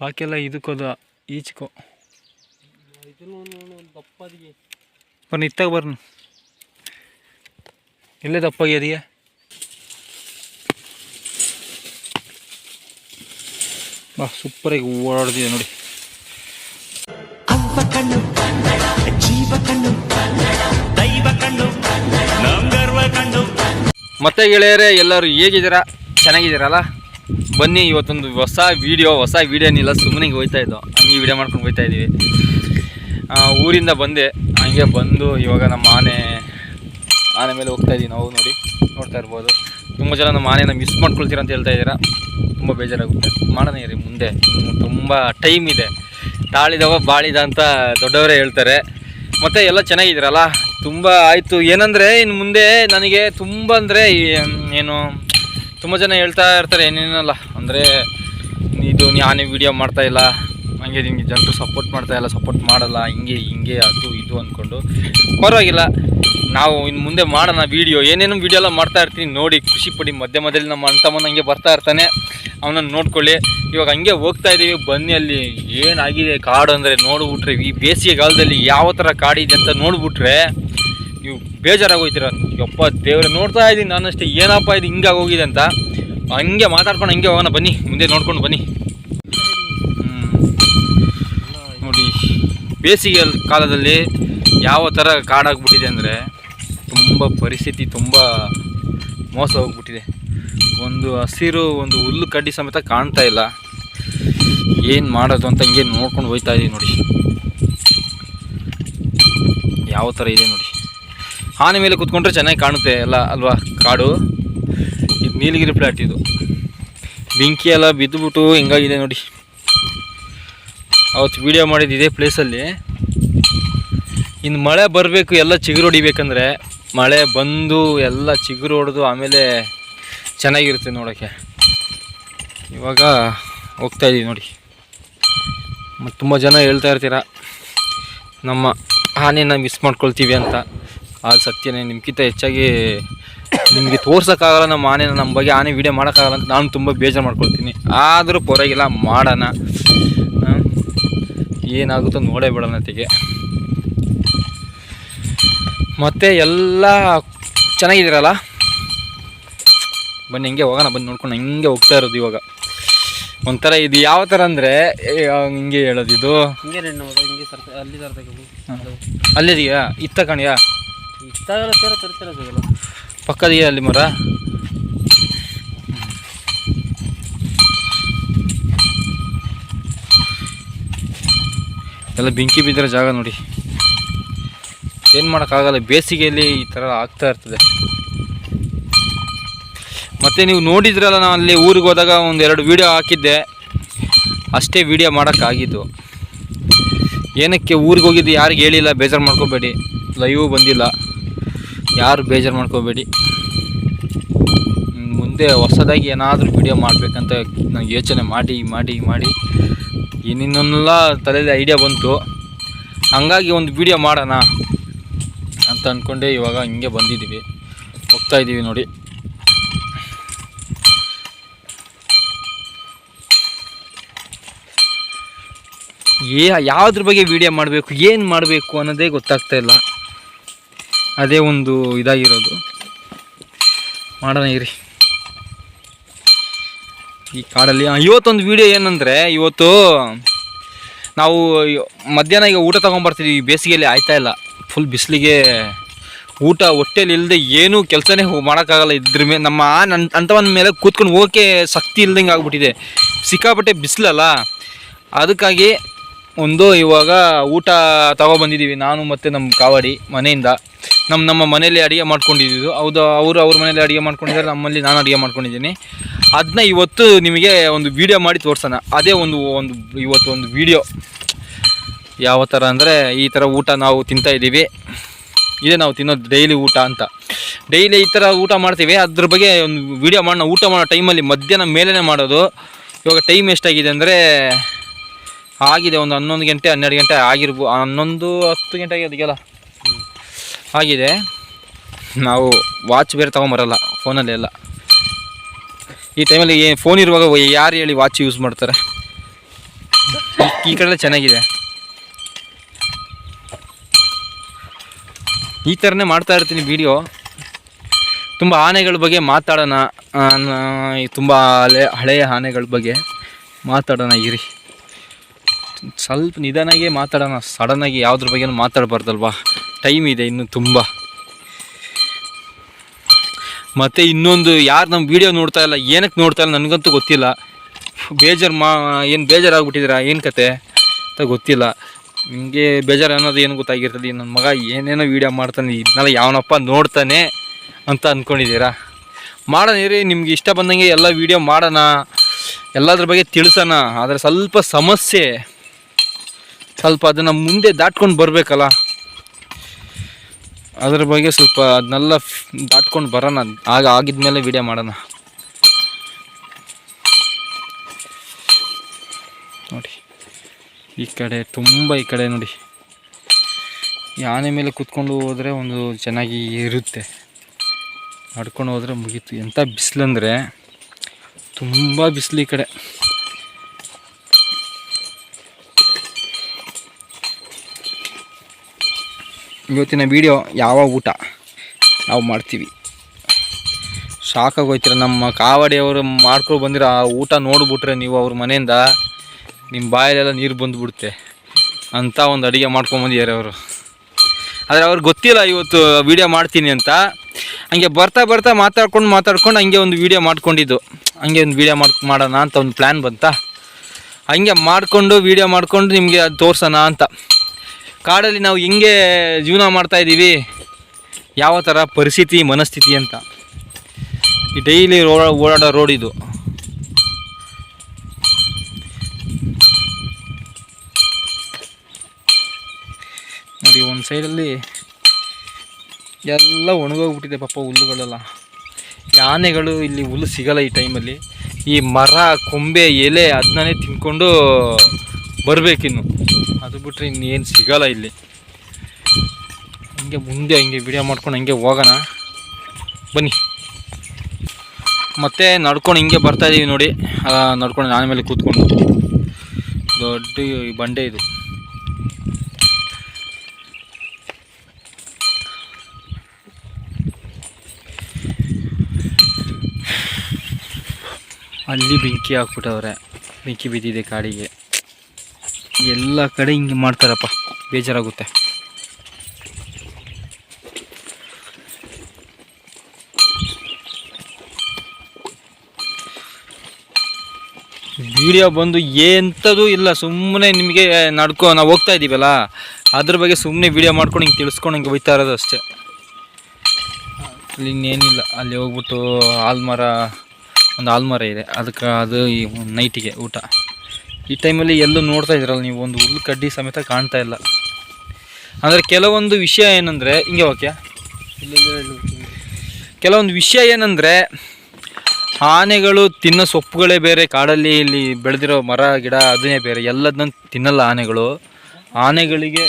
ಬಾಕಿ ಎಲ್ಲ ಇದಕ್ಕೋದು ಈಚಕೋ ಬರ್ನ ಇತ್ತಾಗ ಬರ್ನು. ಇಲ್ಲೇ ದಪ್ಪಾಗಿ ಅದೀಯ? ಬಾ ಸೂಪರಾಗಿ ಓಡಾಡ್ತಿದೆ ನೋಡಿ. ಅವ್ವ ಕಣ್ಣು ಜೀವ ಕಣ್ಣು ದೈವ ಕಣ್ಣು ನಮ್ ಗರ್ವ ಕಣ್ಣು ಮತ್ತೆ ಗೆಳೆಯರೆ ಎಲ್ಲರೂ ಹೇಗಿದ್ದೀರಾ? ಚೆನ್ನಾಗಿದ್ದೀರಲ್ಲ? ಬನ್ನಿ, ಇವತ್ತೊಂದು ಹೊಸ ವೀಡಿಯೋ ಹೊಸ ವೀಡಿಯೋನಿಲ್ಲ ಸುಮ್ಮನೆ ಹಿಂಗೆ ಹೋಯ್ತಾ ಇದ್ದೋ. ಹಂಗೆ ವೀಡಿಯೋ ಮಾಡ್ಕೊಂಡು ಹೋಯ್ತಾ ಇದ್ದೀವಿ. ಊರಿಂದ ಬಂದೆ. ಹಂಗೆ ಬಂದು ಇವಾಗ ನಮ್ಮ ಆನೆ ಆನೆ ಮೇಲೆ ಹೋಗ್ತಾ ಇದ್ದೀವಿ ನಾವು ನೋಡಿ, ನೋಡ್ತಾ ಇರ್ಬೋದು. ತುಂಬ ಜನ ನಮ್ಮ ಆನೆನ ಮಿಸ್ ಮಾಡ್ಕೊಳ್ತೀರ ಅಂತ ಹೇಳ್ತಾ ಇದ್ದೀರಾ. ತುಂಬ ಬೇಜಾರಾಗುತ್ತೆ. ಮಾಡೋಣ ರೀ ಮುಂದೆ. ತುಂಬ ಟೈಮ್ ಇದೆ. ತಾಳಿದವ ಬಾಳಿದ ಅಂತ ದೊಡ್ಡವರೇ ಹೇಳ್ತಾರೆ. ಮತ್ತು ಎಲ್ಲ ಚೆನ್ನಾಗಿದ್ದೀರಲ್ಲ? ತುಂಬ ಆಯಿತು. ಏನಂದರೆ ಇನ್ನು ಮುಂದೆ ನನಗೆ ತುಂಬ ಅಂದರೆ ಏನು ತುಂಬ ಜನ ಹೇಳ್ತಾ ಇರ್ತಾರೆ ಏನೇನಲ್ಲ. ಅಂದರೆ ಇದು ನಾನೇ ವೀಡಿಯೋ ಮಾಡ್ತಾ ಇಲ್ಲ. ಹಂಗೆ ನಿಮಗೆ ಜನರು ಸಪೋರ್ಟ್ ಮಾಡ್ತಾ ಇಲ್ಲ ಸಪೋರ್ಟ್ ಮಾಡಲ್ಲ, ಹಿಂಗೆ ಹಿಂಗೆ, ಅದು, ಇದು ಅಂದ್ಕೊಂಡು ಪರವಾಗಿಲ್ಲ. ನಾವು ಇನ್ನು ಮುಂದೆ ಮಾಡೋಣ ವೀಡಿಯೋ ಏನೇನು ವೀಡಿಯೋ ಎಲ್ಲ ಮಾಡ್ತಾ ಇರ್ತೀನಿ ನೋಡಿ. ಖುಷಿ ಪಡಿ, ಮಧ್ಯೆ ನಮ್ಮ ಅಣ್ಣ ಹಂಗೆ ಬರ್ತಾ ಇರ್ತಾನೆ. ಅವನನ್ನು ನೋಡ್ಕೊಳ್ಳಿ. ಇವಾಗ ಹಂಗೆ ಹೋಗ್ತಾ ಇದ್ದೀವಿ ಬನ್ನಿ ಅಲ್ಲಿ. ಏನಾಗಿದೆ ಕಾಡು ಅಂದರೆ ನೋಡಿಬಿಟ್ರೆ, ಈ ಬೇಸಿಗೆ ಕಾಲದಲ್ಲಿ ಯಾವ ಥರ ಕಾಡಿದೆ ಅಂತ ನೋಡ್ಬಿಟ್ರೆ ಬೇಜಾರಾಗೋಯ್ತೀರ ಯಪ್ಪ ದೇವ್ರೆ, ನೋಡ್ತಾ ಇದ್ದೀನಿ ನಾನಷ್ಟೇ. ಏನಪ್ಪ ಇದು ಹಿಂಗಾಗಿ ಹೋಗಿದೆ ಅಂತ. ಹಂಗೆ ಮಾತಾಡ್ಕೊಂಡು ಹಂಗೆ ಹೋಗೋಣ, ಬನ್ನಿ. ಮುಂದೆ ನೋಡ್ಕೊಂಡು ಬನ್ನಿ. ನೋಡಿ, ಬೇಸಿಗೆ ಕಾಲದಲ್ಲಿ ಯಾವ ಥರ ಕಾಡಾಗ್ಬಿಟ್ಟಿದೆ ಅಂದರೆ ತುಂಬ ಪರಿಸ್ಥಿತಿ ತುಂಬ ಮೋಸ ಹೋಗ್ಬಿಟ್ಟಿದೆ. ಒಂದು ಹಸಿರು, ಒಂದು ಹುಲ್ಲು ಕಡ್ಡಿ ಸಮೇತ ಕಾಣ್ತಾ ಇಲ್ಲ. ಏನು ಮಾಡೋದು ಅಂತ ಹಿಂಗೆ ನೋಡ್ಕೊಂಡು ಹೋಗ್ತಾ ಇದೀವಿ ನೋಡಿ. ಯಾವ ಥರ ಇದೆ ನೋಡಿ. ಆನೆ ಮೇಲೆ ಕೂತ್ಕೊಂಡ್ರೆ ಚೆನ್ನಾಗಿ ಕಾಣುತ್ತೆ, ಎಲ್ಲ ಅಲ್ವಾ? ಕಾಡು. ಇದು ನೀಲಗಿರಿ ಫ್ಲ್ಯಾಟ್ ಇದು. ಬೆಂಕಿ ಎಲ್ಲ ಬಿದ್ದುಬಿಟ್ಟು ಹಿಂಗಾಗಿದೆ ನೋಡಿ. ಅವತ್ತು ವಿಡಿಯೋ ಮಾಡಿದ್ದು ಇದೇ ಪ್ಲೇಸಲ್ಲಿ ಇನ್ನು ಮಳೆ ಬರಬೇಕು, ಎಲ್ಲ ಚಿಗುರು ಹೊಡಿಬೇಕಂದ್ರೆ ಮಳೆ ಬಂದು ಎಲ್ಲ ಚಿಗುರು ಹೊಡೆದು ಆಮೇಲೆ ಚೆನ್ನಾಗಿರುತ್ತೆ ನೋಡೋಕ್ಕೆ. ಇವಾಗ ಹೋಗ್ತಾ ಇದ್ದೀವಿ ನೋಡಿ. ಮತ್ತು ತುಂಬ ಜನ ಹೇಳ್ತಾ ಇರ್ತೀರ, ನಮ್ಮ ಆನೆನ ಮಿಸ್ ಮಾಡ್ಕೊಳ್ತೀವಿ ಅಂತ. ಅದು ಸತ್ಯನೇ ನಿಮ್ಗಿಂತ ಹೆಚ್ಚಾಗಿ ನಿಮಗೆ ತೋರ್ಸೋಕ್ಕಾಗಲ್ಲ ನಮ್ಮ ಆನೆನ ನಮ್ಮ ಬಗ್ಗೆ ಆನೆ ವೀಡಿಯೋ ಮಾಡೋಕ್ಕಾಗಲ್ಲ ಅಂತ ನಾನು ತುಂಬ ಬೇಜಾರು ಮಾಡ್ಕೊಳ್ತೀನಿ. ಆದರೂ ಪರವಾಗಿಲ್ಲ ಮಾಡೋಣ. ಏನಾಗುತ್ತೋ ನೋಡೇ ಬಿಡೋಣ ತೆಗೆ ಮತ್ತು ಎಲ್ಲ ಚೆನ್ನಾಗಿದ್ದೀರಲ್ಲ? ಬನ್ನಿ ಹಿಂಗೆ ಹೋಗೋಣ ಬಂದು ನೋಡ್ಕೊಂಡು ಹಿಂಗೆ ಹೋಗ್ತಾ ಇರೋದು ಇವಾಗ. ಒಂಥರ ಇದು ಯಾವ ಥರ ಅಂದರೆ ಹಿಂಗೆ ಹೇಳೋದು ಇದು? ಅಲ್ಲಿದೆಯಾ? ಇತ್ತ ಕಣಿಯಾ? ಇತ್ತಾಗಲ್ಲ ತೀರ ಸಿಗಲ್ಲ. ಪಕ್ಕದಿಗೆ ಅಲ್ಲಿ ಮರ? ಎಲ್ಲ ಬೆಂಕಿ ಬಿದ್ದಿರೋ ಜಾಗ ನೋಡಿ. ಏನು ಮಾಡೋಕ್ಕಾಗಲ್ಲ, ಬೇಸಿಗೆಯಲ್ಲಿ ಈ ಥರ ಆಗ್ತಾ ಇರ್ತದೆ. ಮತ್ತು ನೀವು ನೋಡಿದ್ರಲ್ಲ ನಾನು ಅಲ್ಲಿ ಊರಿಗೆ ಹೋದಾಗ ಒಂದೆರಡು ವೀಡಿಯೋ ಹಾಕಿದ್ದೆ. ಅಷ್ಟೇ ವೀಡಿಯೋ ಮಾಡೋಕ್ಕಾಗಿದ್ದು. ಏನಕ್ಕೆ ಊರಿಗೆ ಹೋಗಿದ್ದು ಯಾರಿಗೆ ಹೇಳಿಲ್ಲ, ಬೇಜಾರು ಮಾಡ್ಕೋಬೇಡಿ. ಲೈವ್ ಬಂದಿಲ್ಲ. ಯಾರು ಬೇಜಾರು ಮಾಡ್ಕೋಬೇಡಿ. ಮುಂದೆ ಹೊಸದಾಗಿ ಏನಾದರೂ ವಿಡಿಯೋ ಮಾಡಬೇಕಂತ ನಾನು ಯೋಚನೆ ಮಾಡಿ ಮಾಡಿ ಮಾಡಿ. ಇನ್ನಿನ್ನೆಲ್ಲ ತಲೆಯಲ್ಲಿ ಐಡಿಯಾ ಬಂತು. ಹಂಗಾಗಿ ಒಂದು ವಿಡಿಯೋ ಮಾಡೋಣ ಅಂತ ಅಂದ್ಕೊಂಡೆ ಇವಾಗ ಹಿಂಗೆ ಬಂದಿದ್ದೀವಿ. ಹೋಗ್ತಾ ಇದ್ದೀವಿ ನೋಡಿ. ಏ, ಯಾವ್ದ್ರ ಬಗ್ಗೆ ವಿಡಿಯೋ ಮಾಡಬೇಕು, ಏನು ಮಾಡಬೇಕು ಅನ್ನೋದೇ ಗೊತ್ತಾಗ್ತಾ ಇಲ್ಲ. ಅದೇ ಒಂದು ಇದಾಗಿರೋದು. ಮಾಡೋಣ ಇರಿ. ಈ ಕಾಡಲ್ಲಿ ಇವತ್ತೊಂದು ವಿಡಿಯೋ ಏನಂದರೆ, ಇವತ್ತು ನಾವು ಮಧ್ಯಾಹ್ನ ಈಗ ಊಟ ತೊಗೊಂಬರ್ತೀವಿ ಈ ಬೇಸಿಗೆಯಲ್ಲಿ ಆಯ್ತಾ ಇಲ್ಲ. ಫುಲ್ ಬಿಸಿಲಿಗೆ ಊಟ ಹೊಟ್ಟೆಲಿ ಇಲ್ಲದೆ ಏನೂ ಕೆಲಸನೇ ಮಾಡೋಕ್ಕಾಗಲ್ಲ ಇದ್ರ ಮೇಲೆ ನಮ್ಮ ನನ್ನ ಅಂಥವನ ಮೇಲೆ ಕೂತ್ಕೊಂಡು ಹೋಗೋಕ್ಕೆ ಶಕ್ತಿ ಇಲ್ದಂಗೆ ಆಗ್ಬಿಟ್ಟಿದೆ. ಸಿಕ್ಕಾಪಟ್ಟೆ ಬಿಸಿಲಲ್ಲ ಅದಕ್ಕಾಗಿ ಒಂದು ಇವಾಗ ಊಟ ತಗೊಬಂದಿದ್ದೀವಿ ನಾನು ಮತ್ತು ನಮ್ಮ ಕಾವಡಿ ಮನೆಯಿಂದ. ನಮ್ಮ ನಮ್ಮ ಮನೇಲಿ ಅಡುಗೆ ಮಾಡ್ಕೊಂಡಿದ್ದು. ಹೌದು, ಅವರು ಅವ್ರ ಮನೇಲಿ ಅಡುಗೆ ಮಾಡ್ಕೊಂಡಿದ್ದಾರೆ, ನಮ್ಮಲ್ಲಿ ನಾನು ಅಡುಗೆ ಮಾಡ್ಕೊಂಡಿದ್ದೀನಿ. ಅದನ್ನ ಇವತ್ತು ನಿಮಗೆ ಒಂದು ವಿಡಿಯೋ ಮಾಡಿ ತೋರಿಸೋಣ. ಅದೇ ಒಂದು ಒಂದು, ಇವತ್ತು ಒಂದು ವಿಡಿಯೋ ಯಾವ ಥರ ಅಂದರೆ, ಈ ಥರ ಊಟ ನಾವು ತಿಂತಾ ಇದ್ದೀವಿ. ಇದೇ ನಾವು ತಿನ್ನೋದು ಡೈಲಿ ಊಟ ಅಂತ. ಡೈಲಿ ಈ ಥರ ಊಟ ಮಾಡ್ತೀವಿ. ಅದ್ರ ಬಗ್ಗೆ ಒಂದು ವಿಡಿಯೋ ಮಾಡೋಣ. ಊಟ ಮಾಡೋ ಟೈಮಲ್ಲಿ ಮಧ್ಯಾಹ್ನ ಮೇಲೇ ಮಾಡೋದು. ಇವಾಗ ಟೈಮ್ ಎಷ್ಟಾಗಿದೆ ಅಂದರೆ, ಆಗಿದೆ ಒಂದು ಹನ್ನೊಂದು ಗಂಟೆ, ಹನ್ನೆರಡು ಗಂಟೆ ಆಗಿರ್ಬೋ ಹನ್ನೊಂದು ಹತ್ತು ಗಂಟೆ ಆಗಿದೆಯಲ್ಲ? ಆಗಿದೆ. ನಾವು ವಾಚ್ ಬೇರೆ ತೊಗೊಂಬರಲ್ಲ ಫೋನಲ್ಲಿ ಎಲ್ಲ. ಈ ಟೈಮಲ್ಲಿ ಏನು ಫೋನ್ ಇರುವಾಗ ಯಾರು ಹೇಳಿ ವಾಚ್ ಯೂಸ್ ಮಾಡ್ತಾರೆ? ಈ- ಕಡೆ ಚೆನ್ನಾಗಿದೆ. ಈ ಥರನೇ ಮಾಡ್ತಾ ಇರ್ತೀನಿ ವಿಡಿಯೋ ತುಂಬ ಆನೆಗಳ ಬಗ್ಗೆ ಮಾತಾಡೋಣ ತುಂಬ ಹಳೆ, ಹಳೆಯ ಆನೆಗಳ ಬಗ್ಗೆ ಮಾತಾಡೋಣ, ಇರಿ. ಸ್ವಲ್ಪ ನಿಧಾನಾಗೆ ಮಾತಾಡೋಣ ಸಡನ್ನಾಗಿ ಯಾವುದ್ರ ಬಗ್ಗೆನೂ ಮಾತಾಡಬಾರ್ದಲ್ವಾ? ಟೈಮ್ ಇದೆ ಇನ್ನು ತುಂಬ. ಮತ್ತು ಇನ್ನೊಂದು ಯಾರು ನಮ್ಮ ವೀಡಿಯೋ ನೋಡ್ತಾ ಇಲ್ಲ ಏನಕ್ಕೆ ನೋಡ್ತಾ ಇಲ್ಲ ನನಗಂತೂ ಗೊತ್ತಿಲ್ಲ. ಬೇಜಾರು ಮಾ, ಏನು ಬೇಜಾರಾಗ್ಬಿಟ್ಟಿದ್ದೀರಾ, ಏನು ಕತೆ ಅಂತ ಗೊತ್ತಿಲ್ಲ. ನಿಮಗೆ ಬೇಜಾರು ಅನ್ನೋದು ಏನು ಗೊತ್ತಾಗಿರ್ತದೆ ನನ್ನ ಮಗ ಏನೇನೋ ವೀಡಿಯೋ ಮಾಡ್ತಾನೆ ಇದನ್ನೆಲ್ಲ ಯಾವನಪ್ಪ ನೋಡ್ತಾನೆ ಅಂತ ಅಂದ್ಕೊಂಡಿದ್ದೀರಾ ಮಾಡೋಣ ನಿಮ್ಗೆ ಇಷ್ಟ ಬಂದಂಗೆ ಎಲ್ಲ ವೀಡಿಯೋ ಮಾಡೋಣ. ಎಲ್ಲದ್ರ ಬಗ್ಗೆ ತಿಳಿಸೋಣ, ಆದರೆ ಸ್ವಲ್ಪ ಸಮಸ್ಯೆ. ಸ್ವಲ್ಪ ಅದನ್ನು ಮುಂದೆ ದಾಟ್ಕೊಂಡು ಬರಬೇಕಲ್ಲ. ಅದ್ರ ಬಗ್ಗೆ ಸ್ವಲ್ಪ ಅದನ್ನೆಲ್ಲ ದಾಟ್ಕೊಂಡು ಬರೋಣ. ಆಗ ಆಗಿದ್ಮೇಲೆ ವೀಡಿಯೋ ಮಾಡೋಣ. ನೋಡಿ, ಈ ಕಡೆ ತುಂಬ ಈ ಕಡೆ ನೋಡಿ. ಆನೆ ಮೇಲೆ ಕುತ್ಕೊಂಡು ಹೋದರೆ ಒಂದು ಚೆನ್ನಾಗಿ ಇರುತ್ತೆ. ನಡ್ಕೊಂಡು ಹೋದರೆ ಮುಗೀತು. ಎಂಥ ಬಿಸಿಲಂದರೆ ತುಂಬ ಬಿಸಿಲು ಈ ಕಡೆ. ಇವತ್ತಿನ ವಿಡಿಯೋ ಯಾವ ಊಟ? ನಾವು ಮಾಡ್ತೀವಿ. ಸಾಕಾಗೋಯ್ತೀರ ನಮ್ಮ ಕಾವಾಡಿಯವರು ಮಾಡ್ಕೊಂಡು ಬಂದಿರೋ ಆ ಊಟ ನೋಡಿಬಿಟ್ರೆ ನೀವು ಅವ್ರ ಮನೆಯಿಂದ ನಿಮ್ಮ ಬಾಯಲ್ಲೆಲ್ಲ ನೀರು ಬಂದುಬಿಡುತ್ತೆ ಅಂತ ಒಂದು ಅಡುಗೆ ಮಾಡ್ಕೊಂಬಂದಿದ್ದಾರೆ ಅವರು. ಆದರೆ ಅವ್ರಿಗೆ ಗೊತ್ತಿಲ್ಲ ಇವತ್ತು ವೀಡಿಯೋ ಮಾಡ್ತೀನಿ ಅಂತ. ಹಂಗೆ ಬರ್ತಾ ಬರ್ತಾ ಮಾತಾಡ್ಕೊಂಡು ಮಾತಾಡ್ಕೊಂಡು ಹಂಗೆ ಒಂದು ವೀಡಿಯೋ ಮಾಡ್ಕೊಂಡಿದ್ದು. ಹಂಗೆ ಒಂದು ವೀಡಿಯೋ ಮಾಡ್ ಮಾಡೋಣ ಅಂತ ಒಂದು ಪ್ಲ್ಯಾನ್ ಬಂತಾ? ಹಂಗೆ ಮಾಡಿಕೊಂಡು ವೀಡಿಯೋ ಮಾಡಿಕೊಂಡು ನಿಮಗೆ ಅದು ತೋರ್ಸೋಣ ಅಂತ. ಕಾಡಲ್ಲಿ ನಾವು ಹೆಂಗೆ ಜೀವನ ಮಾಡ್ತಾ ಇದ್ದೀವಿ? ಯಾವ ಥರ ಪರಿಸ್ಥಿತಿ, ಮನಸ್ಥಿತಿ ಅಂತ. ಈ ಡೈಲಿ ಓಡಾಡೋ ರೋಡ್ ಇದು. ನೋಡಿ, ಒಂದು ಸೈಡಲ್ಲಿ ಎಲ್ಲ ಒಣಗೋಗ್ಬಿಟ್ಟಿದೆ ಪಾಪ ಹುಲ್ಲುಗಳೆಲ್ಲ. ಆನೆಗಳು ಇಲ್ಲಿ ಹುಲ್ಲು ಸಿಗಲ್ಲ ಈ ಟೈಮಲ್ಲಿ. ಈ ಮರ, ಕೊಂಬೆ, ಎಲೆ ಅದನ್ನೇ ತಿನ್ಕೊಂಡು ಬರಬೇಕಿನ್ನು. ಬಿಟ್ಟರೆ ಇನ್ನೇನು ಸಿಗೋಲ್ಲ ಇಲ್ಲಿ. ಹಂಗೆ ಮುಂದೆ ಹಂಗೆ ವಿಡಿಯೋ ಮಾಡ್ಕೊಂಡು ಹಂಗೆ ಹೋಗೋಣ. ಬನ್ನಿ. ಮತ್ತೆ ನಡ್ಕೊಂಡು ಹಿಂಗೆ ಬರ್ತಾ ಇದೀವಿ ನೋಡಿ. ನಡ್ಕೊಂಡು ನಾನು ಮೇಲೆ ಕೂತ್ಕೊಂಡು. ದೊಡ್ಡ ಬಂಡೆ ಇದು. ಅಲ್ಲಿ ಬೆಂಕಿ ಹಾಕ್ಬಿಟ್ಟವ್ರೆ. ಬೆಂಕಿ ಬಿದ್ದಿದೆ ಕಾಡಿಗೆ. ಎಲ್ಲ ಕಡೆ ಹಿಂಗೆ ಮಾಡ್ತಾರಪ್ಪ. ಬೇಜಾರಾಗುತ್ತೆ. ವಿಡಿಯೋ ಬಂದು ಎಂಥದ್ದು ಇಲ್ಲ. ಸುಮ್ಮನೆ ನಿಮಗೆ ನಡ್ಕೊ, ನಾವು ಹೋಗ್ತಾ ಇದ್ದೀವಲ್ಲ? ಅದ್ರ ಬಗ್ಗೆ ಸುಮ್ಮನೆ ವಿಡಿಯೋ ಮಾಡ್ಕೊಂಡು ಹಿಂಗೆ ತಿಳಿಸ್ಕೊಂಡು ಹಿಂಗೆ ಹೋಯ್ತಾ ಇರೋದು ಅಷ್ಟೇ. ಅಲ್ಲಿ ಇನ್ನೇನಿಲ್ಲ. ಅಲ್ಲಿ ಹೋಗ್ಬಿಟ್ಟು ಆಲ್ಮರ, ಒಂದು ಆಲ್ಮರ ಇದೆ. ಅದಕ್ಕೆ ಅದು ಈ ನೈಟಿಗೆ ಊಟ. ಈ ಟೈಮಲ್ಲಿ ಎಲ್ಲೂ ನೋಡ್ತಾ ಇದ್ರಲ್ಲ ನೀವು, ಒಂದು ಹುಲ್ಲು ಕಡ್ಡಿ ಸಮೇತ ಕಾಣ್ತಾ ಇಲ್ಲ. ಅಂದರೆ ಕೆಲವೊಂದು ವಿಷಯ ಏನಂದರೆ, ಹಿಂಗೆ ಓಕೆ. ಕೆಲವೊಂದು ವಿಷಯ ಏನಂದರೆ, ಆನೆಗಳು ತಿನ್ನೋ ಸೊಪ್ಪುಗಳೇ ಬೇರೆ, ಕಾಡಲ್ಲಿ ಇಲ್ಲಿ ಬೆಳೆದಿರೋ ಮರ, ಗಿಡ, ಅದನ್ನೇ ಬೇರೆ, ಎಲ್ಲದನ್ನ ತಿನ್ನಲ್ಲ ಆನೆಗಳು. ಆನೆಗಳಿಗೆ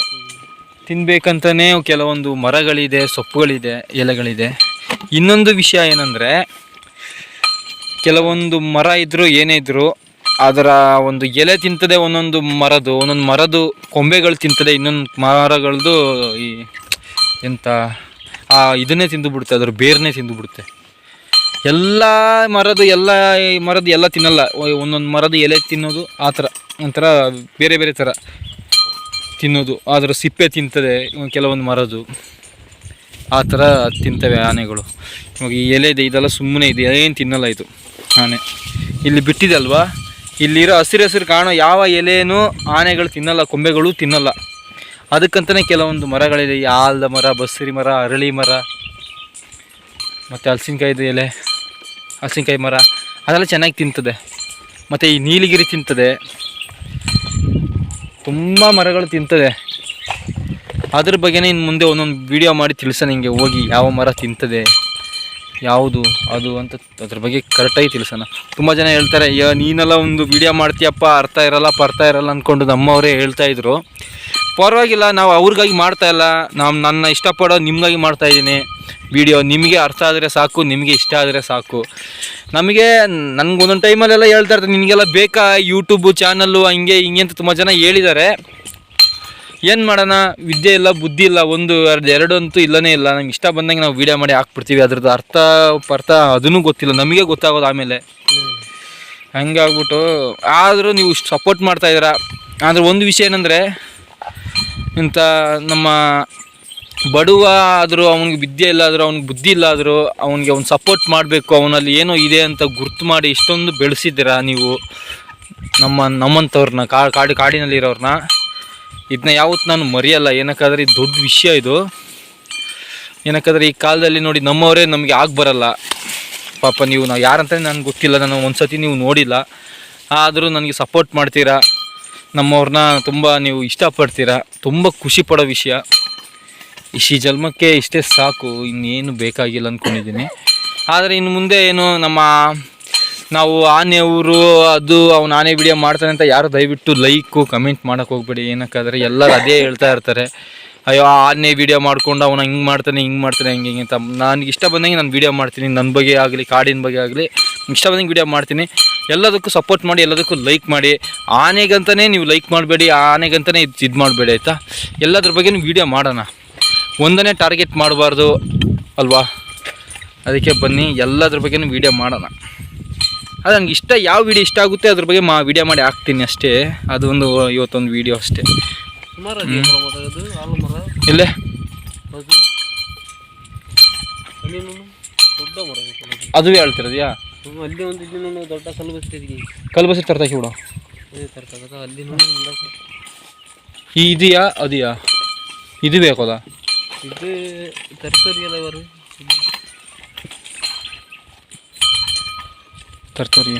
ತಿನ್ನಬೇಕಂತಲೇ ಕೆಲವೊಂದು ಮರಗಳಿದೆ, ಸೊಪ್ಪುಗಳಿದೆ, ಎಲೆಗಳಿದೆ. ಇನ್ನೊಂದು ವಿಷಯ ಏನಂದರೆ, ಕೆಲವೊಂದು ಮರ ಇದ್ದರೂ ಏನೇ ಇದ್ದರೂ ಅದರ ಒಂದು ಎಲೆ ತಿಂತದೆ, ಒಂದೊಂದು ಮರದು ಒಂದೊಂದು ಮರದು ಕೊಂಬೆಗಳು ತಿಂತದೆ, ಇನ್ನೊಂದು ಮರಗಳದ್ದು ಈ ಎಂಥ ಆ ಇದನ್ನೇ ತಿಂದು ಬಿಡುತ್ತೆ, ಅದರ ಬೇರ್ನೇ ತಿಂದು ಬಿಡುತ್ತೆ. ಎಲ್ಲ ಮರದು, ಎಲ್ಲ ಈ ಮರದ್ದು ಎಲ್ಲ ತಿನ್ನಲ್ಲ. ಒಂದೊಂದು ಮರದ ಎಲೆ ತಿನ್ನೋದು, ಆ ಥರ, ಒಂಥರ ಬೇರೆ ಬೇರೆ ಥರ ತಿನ್ನೋದು. ಅದರ ಸಿಪ್ಪೆ ತಿಂತದೆ, ಕೆಲವೊಂದು ಮರದು. ಆ ಥರ ತಿಂತವೆ ಆನೆಗಳು. ಇವಾಗ ಈ ಎಲೆ ಇದೆ, ಇದೆಲ್ಲ ಸುಮ್ಮನೆ ಇದೆ, ಏನು ತಿನ್ನಲ್ಲ ಇದು ಆನೆ. ಇಲ್ಲಿ ಬಿಟ್ಟಿದೆ ಅಲ್ವಾ? ಇಲ್ಲಿರೋ ಹಸಿರು ಹಸಿರು ಕಾಣೋ ಯಾವ ಎಲೆಯೂ ಆನೆಗಳು ತಿನ್ನಲ್ಲ, ಕೊಂಬೆಗಳು ತಿನ್ನಲ್ಲ. ಅದಕ್ಕಂತಲೇ ಕೆಲವೊಂದು ಮರಗಳಿದೆ. ಈ ಆಲದ ಮರ ಬಸ್ರಿ ಮರ, ಅರಳಿ ಮರ, ಮತ್ತು ಹಲಸಿನ್ಕಾಯ್ದು ಎಲೆ, ಹಲಸಿನ್ಕಾಯಿ ಮರ, ಅದೆಲ್ಲ ಚೆನ್ನಾಗಿ ತಿಂತದೆ. ಮತ್ತು ಈ ನೀಲಗಿರಿ ತಿಂತದೆ. ತುಂಬ ಮರಗಳು ತಿಂತದೆ. ಅದ್ರ ಬಗ್ಗೆನೇ ಇನ್ನು ಮುಂದೆ ಒಂದೊಂದು ವಿಡಿಯೋ ಮಾಡಿ ತಿಳಿಸ ನಿಮಗೆ ಹೋಗಿ ಯಾವ ಮರ ತಿಂತದೆ. ಯಾವುದು? ಅದು ಅಂತ ಅದ್ರ ಬಗ್ಗೆ ಕರೆಕ್ಟಾಗಿ ತಿಳಿಸೋಣ. ತುಂಬ ಜನ ಹೇಳ್ತಾರೆ, ಅಯ್ಯೋ, ನೀನೆಲ್ಲ ಒಂದು ವಿಡಿಯೋ ಮಾಡ್ತೀಯಪ್ಪ, ಅರ್ಥ ಇರಲ್ಲ ಅರ್ಥ ಇರಲ್ಲ ಅಂದ್ಕೊಂಡು ನಮ್ಮವರೇ ಹೇಳ್ತಾ ಇದ್ರು. ಪರವಾಗಿಲ್ಲ, ನಾವು ಅವ್ರಿಗಾಗಿ ಮಾಡ್ತಾ ಇಲ್ಲ. ನಾವು ನನ್ನ ಇಷ್ಟಪಡೋ ನಿಮಗಾಗಿ ಮಾಡ್ತಾ ಇದ್ದೀನಿ. ವಿಡಿಯೋ ನಿಮಗೆ ಅರ್ಥ ಆದರೆ ಸಾಕು, ನಿಮಗೆ ಇಷ್ಟ ಆದರೆ ಸಾಕು. ನಮಗೆ ನನಗೆ ಒಂದೊಂದು ಟೈಮಲ್ಲೆಲ್ಲ ಹೇಳ್ತಾ ಇರ್ತಾರೆ, ನಿನಗೆಲ್ಲ ಬೇಕಾ ಯೂಟ್ಯೂಬು ಚಾನಲ್ಲು ಹಂಗೆ ಹಿಂಗೆ ಅಂತ ತುಂಬ ಜನ ಹೇಳಿದ್ದಾರೆ. ಏನು ಮಾಡೋಣ? ವಿದ್ಯೆ ಇಲ್ಲ, ಬುದ್ಧಿ ಇಲ್ಲ, ಒಂದು, ಎರಡು ಎರಡು ಅಂತೂ ಇಲ್ಲನೇ ಇಲ್ಲ. ನಮ್ಗೆ ಇಷ್ಟ ಬಂದಂಗೆ ನಾವು ವೀಡಿಯೋ ಮಾಡಿ ಹಾಕ್ಬಿಡ್ತೀವಿ. ಅದ್ರದ್ದು ಅರ್ಥ ಪರ್ಥ ಅದನ್ನು ಗೊತ್ತಿಲ್ಲ. ನಮಗೆ ಗೊತ್ತಾಗೋದು ಆಮೇಲೆ. ಹಂಗಾಗ್ಬಿಟ್ಟು, ಆದರೂ ನೀವು ಇಷ್ಟು ಸಪೋರ್ಟ್ ಮಾಡ್ತಾ ಇದ್ದೀರಾ? ಆದರೆ ಒಂದು ವಿಷಯ ಏನಂದರೆ, ಇಂಥ ನಮ್ಮ ಬಡವ ಆದರೂ, ಅವನಿಗೆ ವಿದ್ಯೆ ಇಲ್ಲ ಆದರೂ, ಅವ್ನಿಗೆ ಬುದ್ಧಿ ಇಲ್ಲ ಆದರೂ, ಅವನಿಗೆ ಅವ್ನು ಸಪೋರ್ಟ್ ಮಾಡಬೇಕು, ಅವನಲ್ಲಿ ಏನೋ ಇದೆ ಅಂತ ಗುರ್ತು ಮಾಡಿ ಇಷ್ಟೊಂದು ಬೆಳೆಸಿದ್ದೀರಾ ನೀವು? ನಮ್ಮ ನಮ್ಮಂಥವ್ರನ್ನ ಕಾಡು ಕಾಡಿನಲ್ಲಿರೋರನ್ನ ಇದನ್ನ ಯಾವತ್ತು ನಾನು ಮರೆಯಲ್ಲ. ಏನಕ್ಕಾದ್ರೆ ಈ ದೊಡ್ಡ ವಿಷಯ ಇದು. ಏನಕ್ಕಾದ್ರೆ ಈ ಕಾಲದಲ್ಲಿ ನೋಡಿ ನಮ್ಮವರೇ ನಮಗೆ ಆಗಿ ಬರಲ್ಲ. ಪಾಪ ನೀವು ನಾವು ಯಾರಂತ ನನಗೆ ಗೊತ್ತಿಲ್ಲ, ನಾನು ಒಂದು ಸತಿ ನೀವು ನೋಡಿಲ್ಲ. ಆದರೂ ನನಗೆ ಸಪೋರ್ಟ್ ಮಾಡ್ತೀರಾ? ನಮ್ಮವ್ರನ್ನ ತುಂಬ ನೀವು ಇಷ್ಟಪಡ್ತೀರಾ? ತುಂಬ ಖುಷಿ ಪಡೋ ವಿಷಯ. ಇಷ್ಟು ಜನ್ಮಕ್ಕೆ ಇಷ್ಟೇ ಸಾಕು. ಇನ್ನೇನು ಬೇಕಾಗಿಲ್ಲ ಅಂದ್ಕೊಂಡಿದ್ದೀನಿ ಆದರೆ ಇನ್ನು ಮುಂದೆ ಏನು ನಮ್ಮ ನಾವು ಆನೆ ಊರು, ಅದು ಅವ್ನು ಆನೆ ವಿಡಿಯೋ ಮಾಡ್ತಾನೆ ಅಂತ ಯಾರು ದಯವಿಟ್ಟು ಲೈಕು ಕಮೆಂಟ್ ಮಾಡೋಕೆ ಹೋಗ್ಬೇಡಿ. ಏನಕ್ಕಾದ್ರೆ ಎಲ್ಲರೂ ಅದೇ ಹೇಳ್ತಾ ಇರ್ತಾರೆ. ಅಯ್ಯೋ ಆನೆ ವಿಡಿಯೋ ಮಾಡ್ಕೊಂಡು ಅವನು ಹಿಂಗೆ ಮಾಡ್ತಾನೆ ಹಿಂಗೆ ಮಾಡ್ತಾನೆ, ಹಿಂಗೆ ಹಿಂಗೆ ಅಂತ. ನನಗೆ ಇಷ್ಟ ಬಂದಂಗೆ ನಾನು ವಿಡಿಯೋ ಮಾಡ್ತೀನಿ. ನನ್ನ ಬಗ್ಗೆ ಆಗಲಿ, ಕಾಡಿನ ಬಗ್ಗೆ ಆಗಲಿ, ಇಷ್ಟ ಬಂದಂಗೆ ವಿಡಿಯೋ ಮಾಡ್ತೀನಿ. ಎಲ್ಲದಕ್ಕೂ ಸಪೋರ್ಟ್ ಮಾಡಿ, ಎಲ್ಲದಕ್ಕೂ ಲೈಕ್ ಮಾಡಿ. ಆನೆಗಂತಲೇ ನೀವು ಲೈಕ್ ಮಾಡಬೇಡಿ ಆನೆಗಂತಲೇ ಇದು ಇದು ಮಾಡಬೇಡಿ, ಆಯಿತಾ? ಎಲ್ಲದ್ರ ಬಗ್ಗೆನೂ ವಿಡಿಯೋ ಮಾಡೋಣ. ಒಂದನೇ ಟಾರ್ಗೆಟ್ ಮಾಡಬಾರ್ದು, ಅಲ್ವಾ? ಅದಕ್ಕೆ ಬನ್ನಿ, ಎಲ್ಲದ್ರ ಬಗ್ಗೆ ವಿಡಿಯೋ ಮಾಡೋಣ. ಅದು ನಂಗೆ ಇಷ್ಟ ಯಾವ ವಿಡಿಯೋ ಇಷ್ಟ ಆಗುತ್ತೆ ಅದ್ರ ಬಗ್ಗೆ ಮಾ ವಿಡಿಯೋ ಮಾಡಿ ಹಾಕ್ತೀನಿ ಅಷ್ಟೇ. ಅದು ಒಂದು ಇವತ್ತೊಂದು ವಿಡಿಯೋ ಅಷ್ಟೇ. ಇಲ್ಲೇ ಅದು ಅಲ್ಲಿ ದೊಡ್ಡ ಮರ ಅದು. ಅದುವೇ ಹೇಳ್ತಿರೋದ್ಯಾ? ಅಲ್ಲಿ ಒಂದು ಇಲ್ಲಿ ದೊಡ್ಡ ಕಲ್ಲು ಬಸ್ತಿದ್ವಿ ಕಲ್ಬಸಿ ತರ್ತಾಕಿ ಬಿಡು. ಅಲ್ಲಿ ಇದೆಯಾ ಅದೆಯಾ? ಇದು ಬೇಕಲ್ಲ ಇದು ತರ್ತಾರಿಯಲ್ಲ ಇವರು. ತರ್ತವ್ರಿ.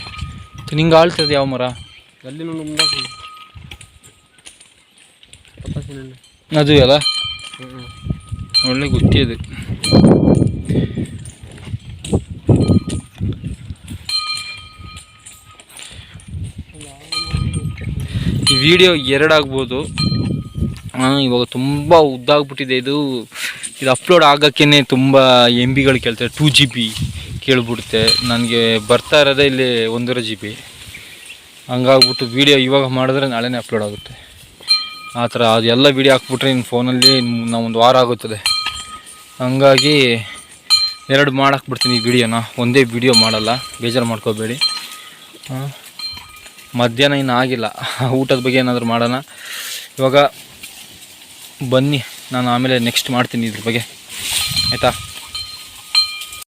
ನಿಂಗೆ ಆಳ್ತದೆ ಯಾವ ಮರ? ಅಲ್ಲಿ ಅದು ಅಲ್ಲ ಒಳ್ಳೆ ಗುತ್ತಿ ಅದು. ಈ ವಿಡಿಯೋ ಎರಡಾಗ್ಬೋದು ಇವಾಗ ತುಂಬ ಉದ್ದಾಗ್ಬಿಟ್ಟಿದೆ ಇದು ಇದು ಅಪ್ಲೋಡ್ ಆಗೋಕ್ಕೇ ತುಂಬ ಎಂ ಬಿಗಳು ಕೇಳ್ತಾರೆ ಟೂ ಜಿ ಬಿ ಕೇಳ್ಬಿಡುತ್ತೆ. ನನಗೆ ಬರ್ತಾ ಇರೋದೇ ಇಲ್ಲಿ ಒಂದೂವರೆ ಜಿ ಬಿ ಹಂಗಾಗ್ಬಿಟ್ಟು ವೀಡಿಯೋ ಇವಾಗ ಮಾಡಿದ್ರೆ ನಾಳೆನೇ ಅಪ್ಲೋಡ್ ಆಗುತ್ತೆ. ಆ ಥರ ಅದೆಲ್ಲ ವೀಡಿಯೋ ಹಾಕ್ಬಿಟ್ರೆ ಇನ್ನು ಫೋನಲ್ಲಿ ನಾವು ಒಂದು ವಾರ ಆಗುತ್ತದೆ. ಹಂಗಾಗಿ ಎರಡು ಮಾಡಾಕ್ಬಿಡ್ತೀನಿ ಈ ವಿಡಿಯೋನ ಒಂದೇ ವಿಡಿಯೋ ಮಾಡಲ್ಲ. ಬೇಜಾರು ಮಾಡ್ಕೋಬೇಡಿ. ಮಧ್ಯಾಹ್ನ ಇನ್ನು ಆಗಿಲ್ಲ. ಊಟದ ಬಗ್ಗೆ ಏನಾದರೂ ಮಾಡೋಣ. ಇವಾಗ ಬನ್ನಿ. ನಾನು ಆಮೇಲೆ ನೆಕ್ಸ್ಟ್ ಮಾಡ್ತೀನಿ ಇದ್ರ ಬಗ್ಗೆ. ಆಯಿತಾ?